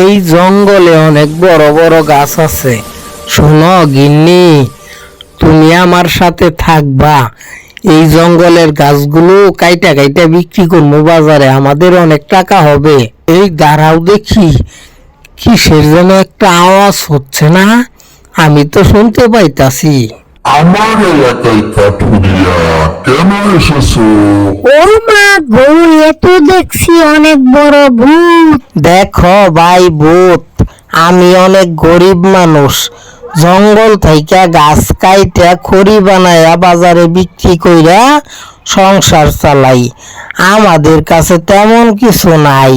এই জঙ্গলে অনেক বড় বড় গাছ আছে। শোনো গিন্নি, তুমি আমার সাথে থাকবা। এই জঙ্গলের গাছগুলো কাইটা কাইটা বিক্রি করব, বাজারে আমাদের অনেক টাকা হবে। এই দাঁড়াও দেখি, কিসের যেন একটা আওয়াজ হচ্ছে না? আমি তো শুনতে পাইতাছি। আমার এলাকায় কাঠুরিয়া কেন এসেছ ও মা গো এ দেখছি অনেক বড় ভূত দেখো ভাই ভূত, আমি অনেক গরিব মানুষ। জঙ্গল থেকে গাছ কাইটা খড়ি বানায়া বাজারে বিক্রি কইরা সংসার চালাই। আমাদের কাছে তেমন কিছু নাই,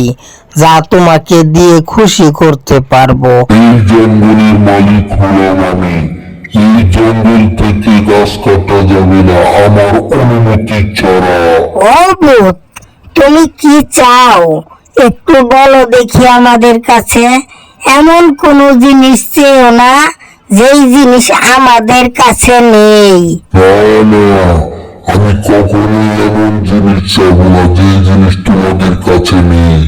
যা তোমাকে দিয়ে খুশি করতে পারব। এই জঙ্গলের মালিক হলাম আমি। এই জঙ্গল থেকে গাছ কাটা যাবে না আমার অনুমতি ছাড়া। তুমি কি চাও? একটু বলো দেখি আমাদের কাছে। এমন কোনো জিনিস চেয়েও না যেই জিনিস আমাদের কাছে নেই। আমি কখনোই এমন জিনিস চাবো না যে জিনিস তোমাদের কাছে নেই।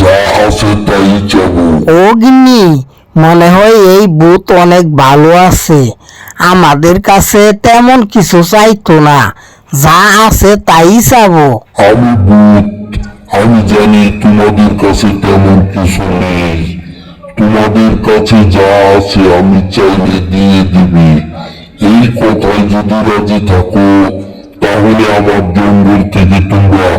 যা আছে তাই চাবো ও গিন্নি মনে হয় এই ভূত অনেক ভালো আছে। আমাদের কাছে তেমন কিছু চাইতো না। যা আছে তাই চাবো। আমি ভূত। আমি জানি তোমাদের কাছে তেমন কিছু নেই। তোমাদের কাছে যা আছে আমি চাইলে দিয়ে দিবে। এই কথায় যদি রাজি থাকো, তাহলে আমার জঙ্গল থেকে তোমরা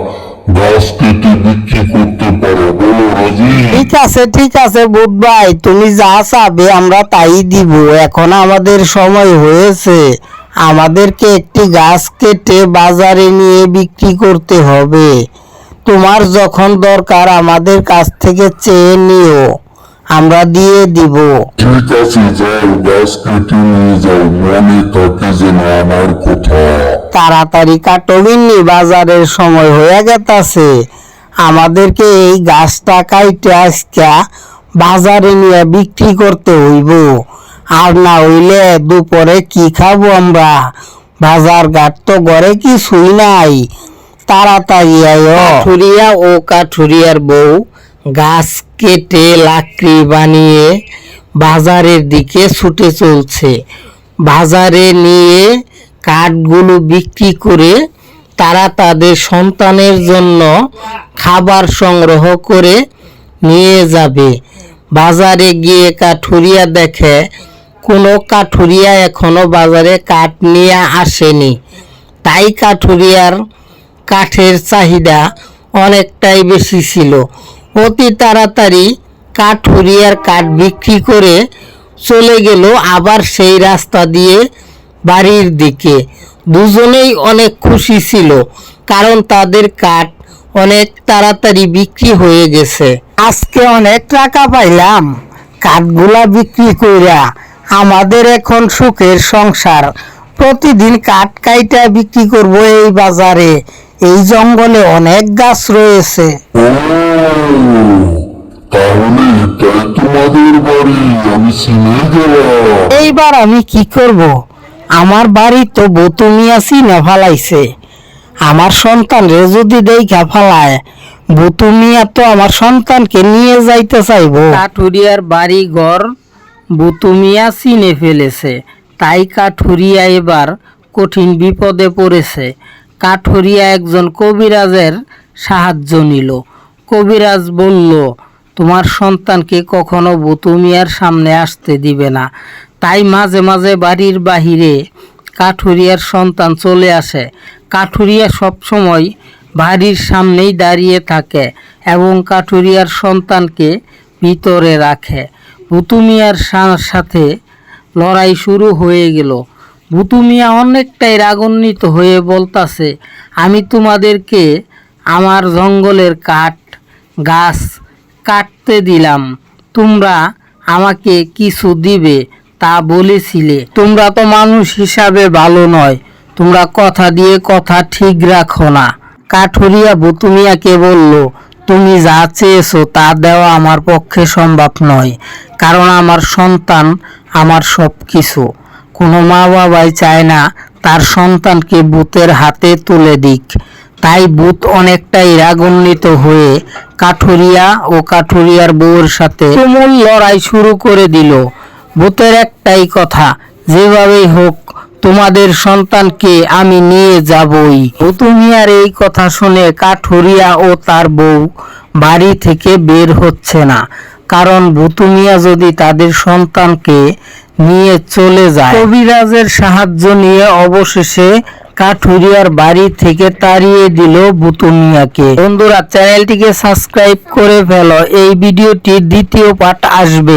ঠিক আছে ঠিক আছে বুধ ভাই, তুমি যা চাবে আমরা তাই দিব। এখন আমাদের সময় হয়েছে। আমাদেরকে একটি গাছ কেটে বাজারে নিয়ে বিক্রি করতে হবে। তোমার যখন দরকার আমাদের কাছ থেকে চেয়ে নিও। আমরা দিয়ে দিব। ঠিক আছে যাও গাছ কেটে নিয়ে যাও মনে থাকে যেন আমার কথা। তাড়াতাড়ি কাটবিননি বাজারের সময় হয়ে গেতাছে। আমাদেরকে এই গাছটা কাইটে আজকা বাজারে নিয়ে বিক্রি করতে হইব। আর না হইলে দুপুরে কি খাব আমরা? বাজার ঘাট তো ঘরে কিছুই নাই। তাড়াতাড়ি আয়। কাঠুরিয়া ও কাঠুরিয়ার বউ গাছ কেটে লাকড়ি বানিয়ে বাজারের দিকে ছুটে চলছে। বাজারে নিয়ে কাঠগুলো বিক্রি করে তারা তাদের সন্তানের জন্য খাবার সংগ্রহ করে নিয়ে যাবে। বাজারে গিয়ে কাঠুরিয়া দেখে, কোনো কাঠুরিয়া এখনও বাজারে কাঠ নিয়ে আসেনি। তাই কাঠুরিয়ার কাঠের চাহিদা অনেকটাই বেশি ছিল। অতি তাড়াতাড়ি কাঠ হুরিয়ার কাঠ বিক্রি করে চলে গেল আবার সেই রাস্তা দিয়ে বাড়ির দিকে। দুজনেই অনেক খুশি ছিল, কারণ তাদের কাঠ অনেক তাড়াতাড়ি বিক্রি হয়ে গেছে। আজকে অনেক টাকা পাইলাম। কাঠগুলা বিক্রি কইরা আমাদের এখন সুখের সংসার। প্রতিদিন কাঠ কাইটা বিক্রি করব এই বাজারে। এই জঙ্গলে অনেক গাছ রয়েছে। তাহলে আমি এইবার আমি কি করব? আমার বাড়ি তো বতুমিয়া চিনে ফালাইছে আমার সন্তানরে যদি দেখা ফালায়, বুতুমিয়া তো আমার সন্তানকে নিয়ে যাইতে চাইব। কাঠুরিয়ার বাড়ি ঘর বুতুমিয়া চিনে ফেলেছে। তাই কাঠুরিয়া এবার কঠিন বিপদে পড়েছে। কাঠুরিয়া একজন কবিরাজের সাহায্য নিল। কবিরাজ বলল, তোমার সন্তানকে কখনো বুতুমিয়ার সামনে আসতে দিবে না। তাই মাঝে মাঝে বাড়ির বাহিরে কাঠুরিয়ার সন্তান চলে আসে। কাঠুরিয়া সবসময় বাড়ির সামনেই দাঁড়িয়ে থাকে এবং কাঠুরিয়ার সন্তানকে ভিতরে রাখে। বুতুমিয়ার সাথে লড়াই শুরু হয়ে গেল। বুতুমিয়া অনেকটাই রাগান্বিত হয়ে বলতাছে, আমি তোমাদেরকে আমার জঙ্গলের কাঠ গাছ কাটতে দিলাম। তোমরা আমাকে কিছু দিবে তা বলেছিলে। তোমরা তো মানুষ হিসাবে ভালো নয়। তোমরা কথা দিয়ে কথা ঠিক রাখো না। কাঠুরিয়া বুতুমিয়াকে বলল, তুমি যা চেয়েছো তা দেওয়া আমার পক্ষে সম্ভব নয়। কারণ আমার সন্তান আমার সব কিছু কোনো মা বাবাই চায় না তার সন্তানকে বুতের হাতে তুলে দিক। তাই বুথ অনেকটাই রাগান্বিত হয়ে কাঠুরিয়া ও কাঠুরিয়ার বউয়ের সাথে তুমুল লড়াই শুরু করে দিল। ভূতের একটাই কথা, যেভাবেই হোক তোমাদের সন্তানকে আমি নিয়ে যাবই। ভূতু মিয়ার এই কথা শুনে কাঠুরিয়া ও তার বউ বাড়ি থেকে বের হচ্ছে না। কারণ ভূতু মিয়া যদি তাদের সন্তানকে নিয়ে চলে যায়, কবিরাজের সাহায্য নিয়ে অবশেষে কাঠুরিয়ার বাড়ি থেকে তাড়িয়ে দিল ভূতু মিয়াকে বন্ধুরা, চ্যানেলটিকে সাবস্ক্রাইব করে ফেলো। এই ভিডিওটির দ্বিতীয় পার্ট আসবে।